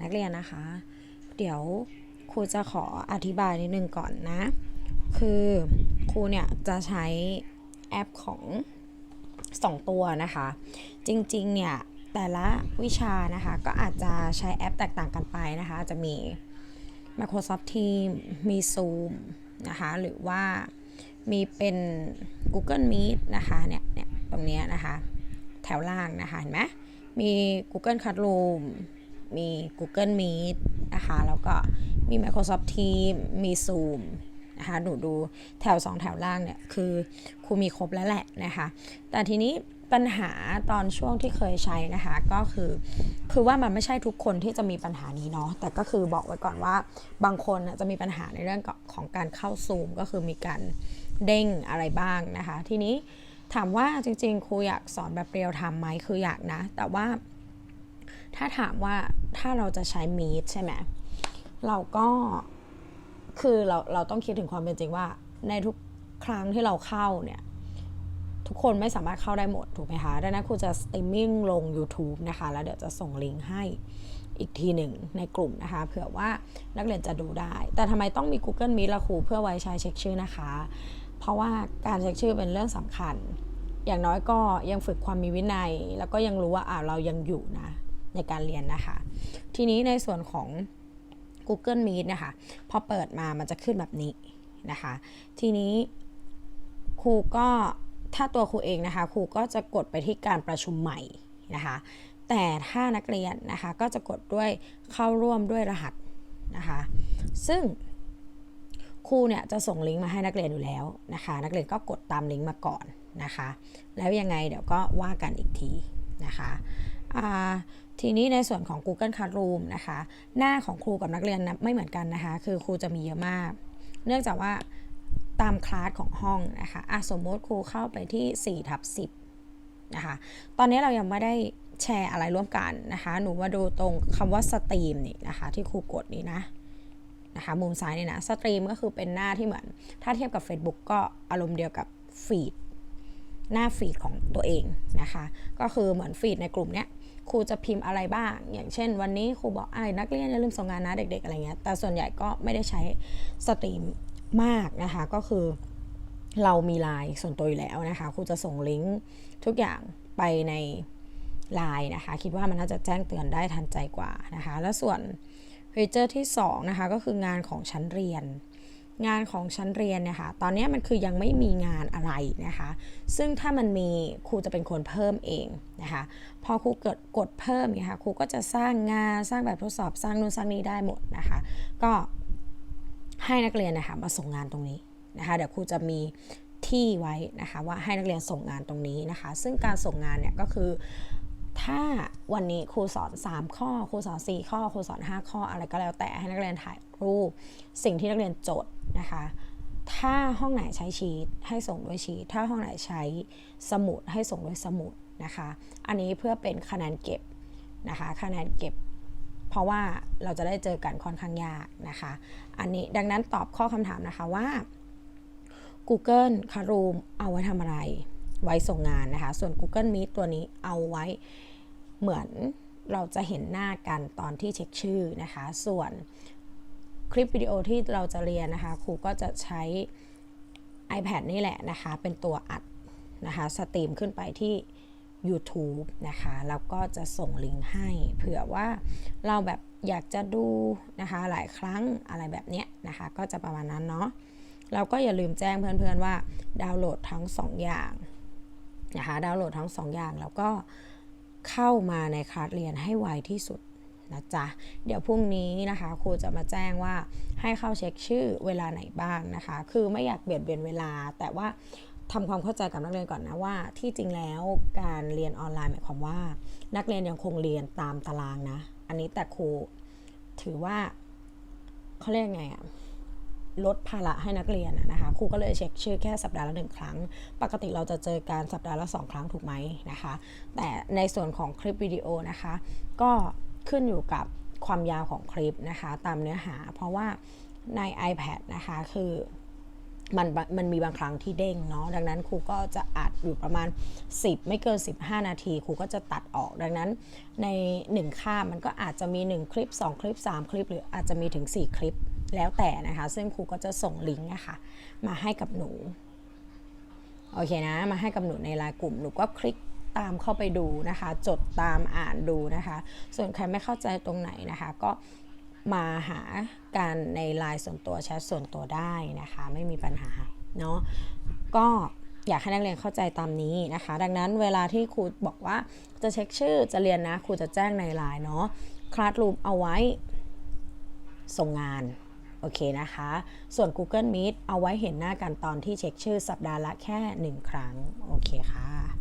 นักเรียนนะคะ เดี๋ยวครูจะขออธิบายนิดนึงก่อนนะ คือครูเนี่ยจะใช้แอปของ 2 ตัวนะคะ จริงๆเนี่ยแต่ละวิชานะคะ ก็อาจจะใช้แอปแตกต่างกันไปนะคะ จะมี Microsoft Teams มี Zoom นะคะ หรือว่ามีเป็น Google Meet นะคะเนี่ยเนี่ยตรงนี้นะคะ แถวล่างนะคะ เห็นไหมมี Google Classroom มี Google Meet นะคะ แล้วก็มี Microsoft Teams มี Zoom นะคะหนูดูแถว 2 แถวล่างเนี่ย คือครูมีครบแล้วแหละนะคะ แต่ทีนี้ปัญหาตอนช่วงที่เคยใช้นะคะ ก็คือ คือว่ามันไม่ใช่ทุกคนที่จะมีปัญหานี้เนาะแต่ก็คือบอกไว้ก่อนว่าบางคนจะมีปัญหาในเรื่องของการเข้าซูม ก็คือมีการเด้งอะไรบ้างนะคะ ทีนี้ถามว่าจริงๆ ครูอยากสอนแบบเรียลไทม์ไหมคืออยากนะ แต่ว่า ถ้าถามว่าถ้าเราจะใช้มีดใช่ไหมเราก็คือเราเราต้องคิดถึงความเป็นจริงว่า ในทุกครั้งที่เราเข้าเนี่ย ทุกคนไม่สามารถเข้าได้หมดถูกไหมคะดังนั้นครูจะสตรีมมิ่งลง YouTube นะคะ แล้วเดี๋ยวจะส่งลิงก์ให้อีกทีหนึ่งในกลุ่มนะคะ เผื่อว่านักเรียนจะดูได้ แต่ทำไมต้องมี Google Meet ละครูเพื่อไว้ใช้เช็คชื่อนะคะ เพราะว่าการเช็คชื่อเป็นเรื่องสำคัญ อย่างน้อยก็ยังฝึกความมีวินัย แล้วก็ยังรู้ว่าอ่าเรายังอยู่นะ ในการเรียนนะคะ ทีนี้ในส่วนของ Google Meet นะคะ พอเปิดมามันจะขึ้นแบบนี้นะคะ ทีนี้ครูก็ถ้าตัวครูเองนะคะครูก็จะกดไปที่การประชุมใหม่นะคะ แต่ถ้านักเรียนนะคะก็จะกดด้วยเข้าร่วมด้วยรหัสนะคะ ซึ่งครูเนี่ยจะส่งลิงก์มาให้นักเรียนอยู่แล้วนะคะ นักเรียนก็กดตามลิงก์มาก่อนนะคะ แล้วยังไงเดี๋ยวก็ว่ากันอีกทีนะคะ ทีนี้ในส่วนของ Google Classroom นะคะ หน้าของครูกับนักเรียนนะไม่เหมือนกันนะคะ คือครูจะมีเยอะมาก เนื่องจากว่าตามคลาสของห้องนะคะอะสมมติครูเข้าไปที่4ทับ10นะคะ ตอนนี้เรายังไม่ได้แชร์อะไรร่วมกันนะคะ หนูมาดูตรงคำว่าสตรีมนี่นะคะ ที่ครูกดนี่นะนะคะมุมซ้ายนี่นะสตรีมก็คือเป็นหน้าที่เหมือน ถ้าเทียบกับ Facebook ก็อารมณ์เดียวกับฟีดหน้าฟีดของตัวเองนะคะ ก็คือเหมือนฟีดในกลุ่มเนี้ย ครูจะพิมพ์อะไรบ้าง อย่างเช่น วันนี้ครูบอกไอ้นักเรียนอย่าลืมส่งงานนะเด็ก ๆ อะไรเงี้ย แต่ส่วนใหญ่ก็ไม่ได้ใช้สตรีมมากนะคะ ก็คือเรามีไลน์ส่วนตัวอยู่แล้วนะคะครูจะส่งลิงก์ทุกอย่างไปในไลน์นะคะ คิดว่ามันน่าจะแจ้งเตือนได้ทันใจกว่านะคะ แล้วส่วนฟีเจอร์ที่2นะคะก็คืองานของชั้นเรียน งานของชั้นเรียนเนี่ยค่ะ ตอนนี้มันคือยังไม่มีงานอะไรนะคะ ซึ่งถ้ามันมีครูจะเป็นคนเพิ่มเองนะคะ พอครูเกิดกดเพิ่มเนี่ยค่ะ ครูก็จะสร้างงาน สร้างแบบทดสอบ สร้างนู่นสร้างนี้ได้หมดนะคะ ก็ให้นักเรียนนะคะมาส่งงานตรงนี้นะคะ เดี๋ยวครูจะมีที่ไว้นะคะว่าให้นักเรียนส่งงานตรงนี้นะคะ ซึ่งการส่งงานเนี่ยก็คือถ้าวันนี้ครูสอน 3 ข้อ ครูสอน 4 ข้อ ครูสอน 5 ข้ออะไรก็แล้วแต่ให้นักเรียนถ่ายรูป สิ่งที่นักเรียนโจทย์ นะคะ ถ้าห้องไหนใช้ชีตให้ส่งด้วยชีตถ้าห้องไหนใช้สมุดให้ส่งด้วยสมุดนะคะ อันนี้เพื่อเป็นคะแนนเก็บนะคะ คะแนนเก็บ เพราะว่าเราจะได้เจอกันค่อนข้างยากนะคะ อันนี้ดังนั้นตอบข้อคำถามนะคะว่า Google Classroom เอาไว้ทำอะไร ไว้ส่งงานนะคะ ส่วน Google Meet ตัวนี้เอาไว้เหมือนเราจะเห็นหน้ากันตอนที่เช็คชื่อนะคะ ส่วน คลิปวิดีโอที่เราจะเรียนนะคะ ครูก็จะใช้ iPad นี่แหละนะคะ เป็นตัวอัดนะคะสตรีมขึ้นไปที่ YouTube นะคะแล้วก็จะส่งลิงก์ให้ เผื่อว่าเราแบบอยากจะดูนะคะหลายครั้งอะไรแบบเนี้ยนะคะ ก็จะประมาณนั้นเนาะเราก็อย่าลืมแจ้งเพื่อนๆว่าดาวน์โหลดทั้ง 2 อย่างนะคะดาวน์โหลดทั้ง 2 อย่างแล้วก็เข้ามาในคลาสเรียนให้ไวที่สุด นะจ๊ะ เดี๋ยวพรุ่งนี้นะคะครูจะมาแจ้งว่าให้เข้าเช็คชื่อเวลาไหนบ้างนะคะ คือไม่อยากเบียดเบียนเวลา แต่ว่าทำความเข้าใจกับนักเรียนก่อนนะว่า ที่จริงแล้วการเรียนออนไลน์หมายความว่า นักเรียนยังคงเรียนตามตารางนะ อันนี้แต่ครูถือว่าเขาเรียกไงอะลดภาระให้นักเรียนนะคะครูก็เลยเช็คชื่อแค่สัปดาห์ละหนึ่งครั้ง ปกติเราจะเจอการสัปดาห์ละสองครั้งถูกไหมนะคะ แต่ในส่วนของคลิปวิดีโอนะคะ ก็ ขึ้นอยู่กับความยาวของคลิปนะคะ ตามเนื้อหา เพราะว่าใน iPad นะคะคือมันมันมีบางครั้งที่เด้งเนาะดังนั้นครูก็จะอัดอยู่ประมาณ 10 ไม่เกิน 15 นาทีครูก็จะตัดออกดังนั้นใน 1คามันก็อาจจะมี 1 คลิป 2 คลิป 3 คลิป หรืออาจจะมีถึง 4 คลิปแล้วแต่นะคะ ซึ่งครูก็จะส่งลิงก์อะค่ะมาให้กับหนู โอเคนะ มาให้กับหนูในไลน์กลุ่มหนูก็คลิก ตามเข้าไปดูนะคะ จดตามอ่านดูนะคะ ส่วนใครไม่เข้าใจตรงไหนนะคะ ก็มาหาการในไลน์ส่วนตัวแชทส่วนตัวได้นะคะ ไม่มีปัญหาเนาะก็อยากให้นักเรียนเข้าใจตามนี้นะคะ ดังนั้นเวลาที่ครูบอกว่าจะเช็คชื่อจะเรียนนะครูจะแจ้งในไลน์เนาะคลาสรูมเอาไว้ส่งงานโอเคนะคะ ส่วน Google Meet เอาไว้เห็นหน้ากันตอนที่เช็คชื่อสัปดาห์ละแค่ 1 ครั้ง โอเคค่ะ